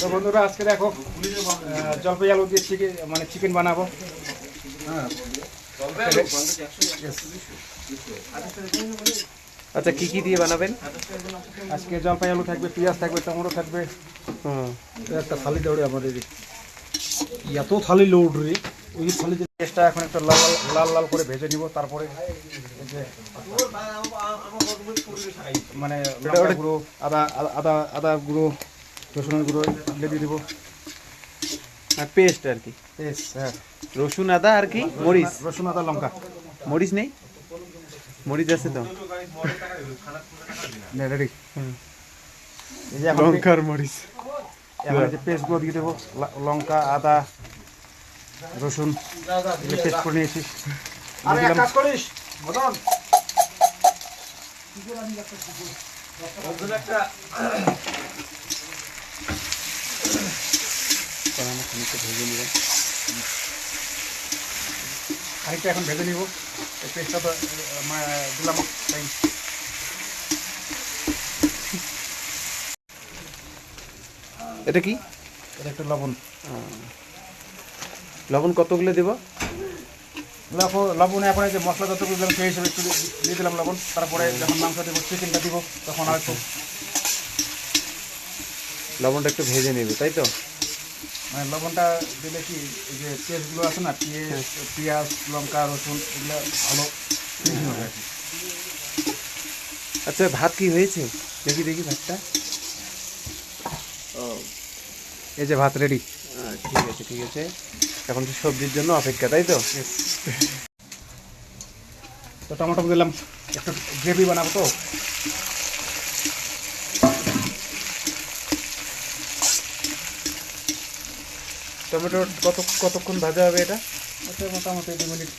তো বন্ধুরা আজকে দেখো জলপাই আলু দিয়ে চিকেন মানে চিকেন বানাবো। আচ্ছা কি কি দিয়ে বানাবেন? আজকে জলপাই আলু থাকবে পেঁয়াজ থাকবে টমেটো থাকবে। হুম। একটা থালি দৌড়ে আমাদের। এত থালি লোড রে। ওই থালি পেঁয়াজটা এখন একটা লাল লাল- লাল লাল করে ভেজে নিব তারপরে যে মানে লঙ্কা গুঁড়ো আদা আদা- আদা আদা গুঁড়ো রসুনের গুঁড়ো এগুলো দিয়ে দিব। আর পেস্ট আর কি? বেশ হ্যাঁ। রসুন আদা আর কি? মরিচ? রসুন আদা লঙ্কা। মরিচ নেই? মরিচ আছে তো। রেডি এই যে লঙ্কার মরিচ। এখন যে পেস্টগুলো দিয়ে দেবো লঙ্কা আদা রসুন পেস্ট করে নিয়েছি। দিয়ে দিলাম। খানিকটা এখন ভেজে নিব। পেস্টটা তো মা- দিলাম। তাই এটা কি? এটা একটা লবণ। লবণ কতগুলো দেব? লবণ লবণে এখন যে মশলা যতগুলো দিলাম সেই হিসেবে একটু দিয়ে- দিলাম লবণ। তারপরে যখন মাংস দেবো চিকেনটা দিব তখন আর একটু লবণটা একটু ভেজে নেবে তাই তো? মানে লবণটা দিলে কি এই যে পেস্টগুলো আছে না পেঁয়াজ পেঁয়াজ লঙ্কা রসুন এগুলো ভালো আর কি। আচ্ছা ভাত কি হয়েছে? দেখি দেখি ভাতটা। এই যে ভাত রেডি। ঠিক আছে ঠিক আছে। এখন তো সবজির জন্য অপেক্ষা তাই তো? তো টমেটো দিলাম একটু গ্রেভি বানাবো তো। টমেটো কত কতক্ষণ ভাজা হবে এটা? এটা মোটামুটি দু মিনিট।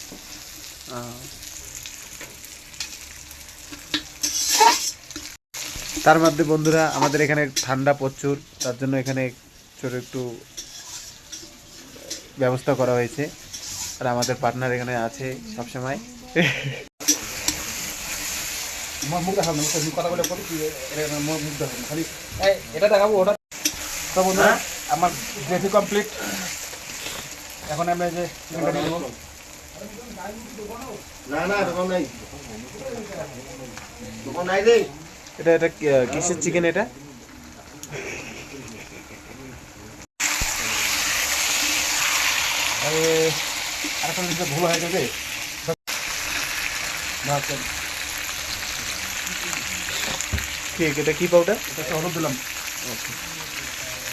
তার মধ্যে বন্ধুরা আমাদের এখানে ঠান্ডা প্রচুর তার জন্য এখানে ছোট একটু ব্যবস্থা করা হয়েছে। আর আমাদের পার্টনার এখানে আছে সবসময়। এটা দেখাবো না খালি এই, এটা দেখাবো ওটা। তো বন্ধুরা আমার গ্রেভি কমপ্লিট এখন আমি এই যে চিকেনটা দিয়ে না না দোকান নাই। দোকান নাই রে। এটা এটা কিসের চিকেন এটা? আরেকটা ভুল হয়ে যাবে। ঠিক এটা কি পাউডার এটা হলুদ দিলাম।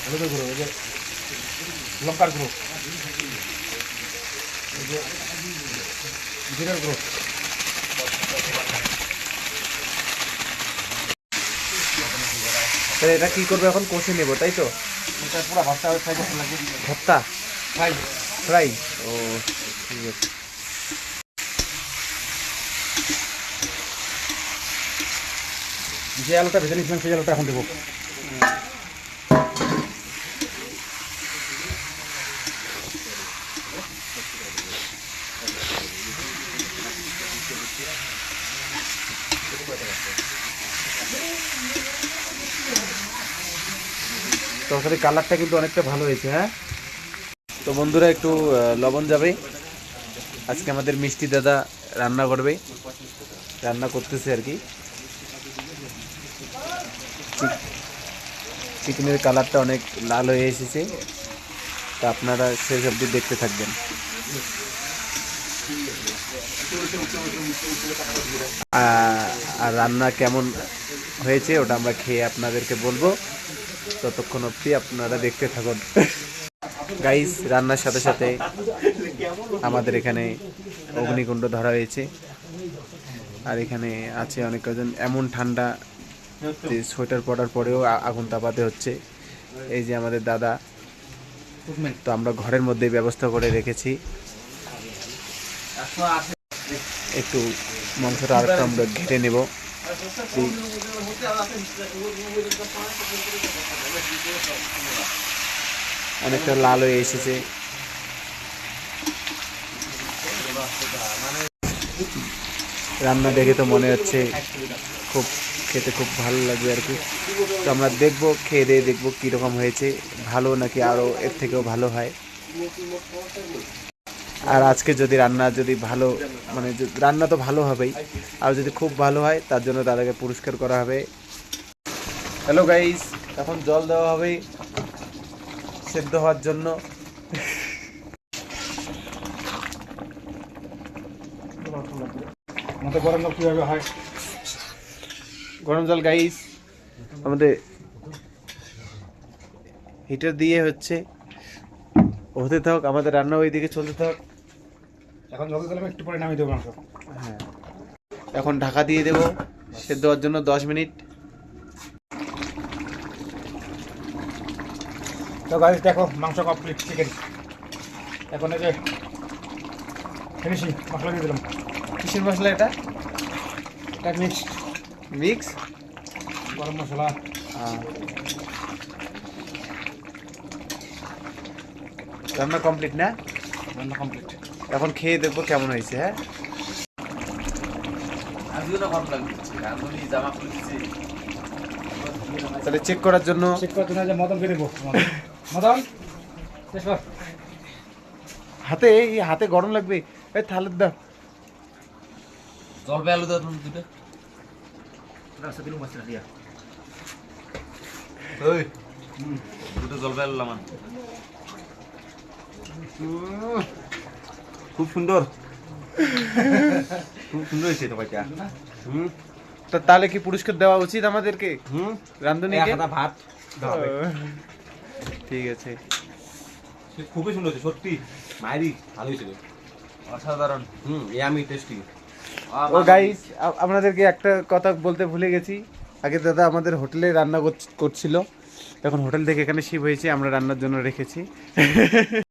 হলুদের গুঁড়ো এই যে লঙ্কার গুঁড়ো। এই যে জিরার গুঁড়ো। তাহলে এটা কি করবে এখন? কষে নেব তাই তো? এটা পুরো ভাতটা ফ্রাই করতে লাগবে। ভর্তা? ফ্রাই ও ঠিক আছে। যে আলুটা ভেজে নিয়েছিলাম সেই আলুটা এখন দেবো। তরকারি কালারটা কিন্তু অনেকটা ভালো হয়েছে হ্যাঁ? তো বন্ধুরা একটু লবণ যাবে। আজকে আমাদের মিষ্টি দাদা রান্না করবে। রান্না করতেছে আর কি। চিক- চিকেনের কালারটা অনেক লাল হয়ে এসেছে। তা আপনারা শেষ অবধি দেখতে থাকবেন। আর রান্না কেমন হয়েছে ওটা আমরা খেয়ে আপনাদেরকে বলব। ততক্ষণ অবধি আপনারা দেখতে থাকুন। গাইস রান্নার সাথে সাথে আমাদের এখানে অগ্নিকুণ্ড ধরা হয়েছে। আর এখানে আছে অনেক কজন। এমন ঠান্ডা যে সোয়েটার পরার পরেও আগুন তাপাতে হচ্ছে। এই যে আমাদের দাদা। তো আমরা ঘরের মধ্যে ব্যবস্থা করে রেখেছি। একটু মাংসটা আরেকটু আমরা ঘেটে নেব। অনেকটা লাল হয়ে এসেছে। রান্না দেখে তো মনে হচ্ছে খুব খেতে খুব ভালো লাগবে আর কি। তো আমরা দেখব, খেয়ে দিয়ে দেখব কীরকম হয়েছে। ভালো নাকি আরও এর থেকেও ভালো হয়। আর আজকে যদি রান্না যদি ভালো মানে রান্না তো ভালো হবেই। আর যদি খুব ভালো হয়, তার জন্য তাদেরকে পুরস্কার করা হবে। হ্যালো গাইস এখন জল দেওয়া হবে। সেদ্ধ হওয়ার জন্য। গরম জল কীভাবে হয়? গরম জল গাইস আমাদের হিটার দিয়ে হচ্ছে হতে থাক আমাদের রান্না ওইদিকে চলতে থাক। এখন জল দিলাম একটু পরে নামিয়ে দেবো হ্যাঁ। এখন ঢাকা দিয়ে দেবো সেদ্ধ হওয়ার জন্য দশ মিনিট। তো গাড়ি দেখো মাংস কমপ্লিট চিকেন এখন এই যে ফিনিশিং মশলা দিয়ে দিলাম। কিসের মশলা এটা? এটা মিক্সড মিক্স গরম মশলা। রান্না কমপ্লিট না? রান্না কমপ্লিট এখন খেয়ে দেখব কেমন হয়েছে হ্যাঁ? তাহলে চেক করার জন্য চেক করতে না যে মদনকে দেবো মদন শেষ কর হাতে এই হাতে গরম লাগবে। এই থালের দাও। জলপাই আলু দাও তুমি দুটো। ওই দুটো জলপাই আলু লামান খুব সুন্দর। খুব সুন্দর হয়েছে তো ভাইটা হুম। তা তাহলে কি পুরস্কার দেওয়া উচিত আমাদেরকে? হুম। রান্ধুনিকে ভাত। ঠিক আছে। খুবই সুন্দর হয়েছে সত্যি। মায়েরই ভালো হয়েছিল অসাধারণ। হুম ইয়ামি টেস্টি ও গাইস আপনাদেরকে একটা কথা বলতে ভুলে গেছি। আগে দাদা আমাদের হোটেলে রান্না করছ- করছিল। এখন হোটেল থেকে এখানে শিপ হয়েছে আমরা রান্নার জন্য রেখেছি।